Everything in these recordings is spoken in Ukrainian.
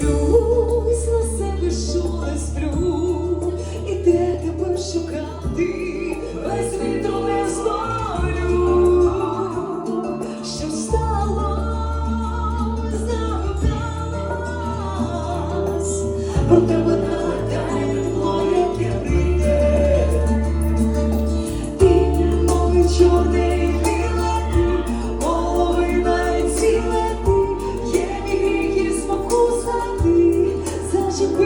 You.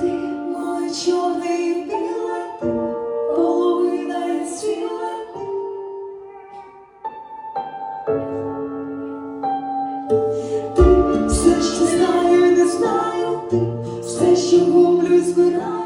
Ти мой чорний білий, половина і свіла. Ти все, що знаю, не знаю, ти все, що гублю, збираю.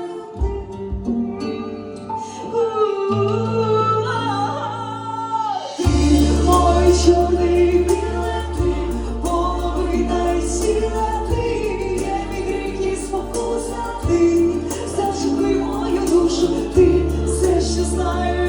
desire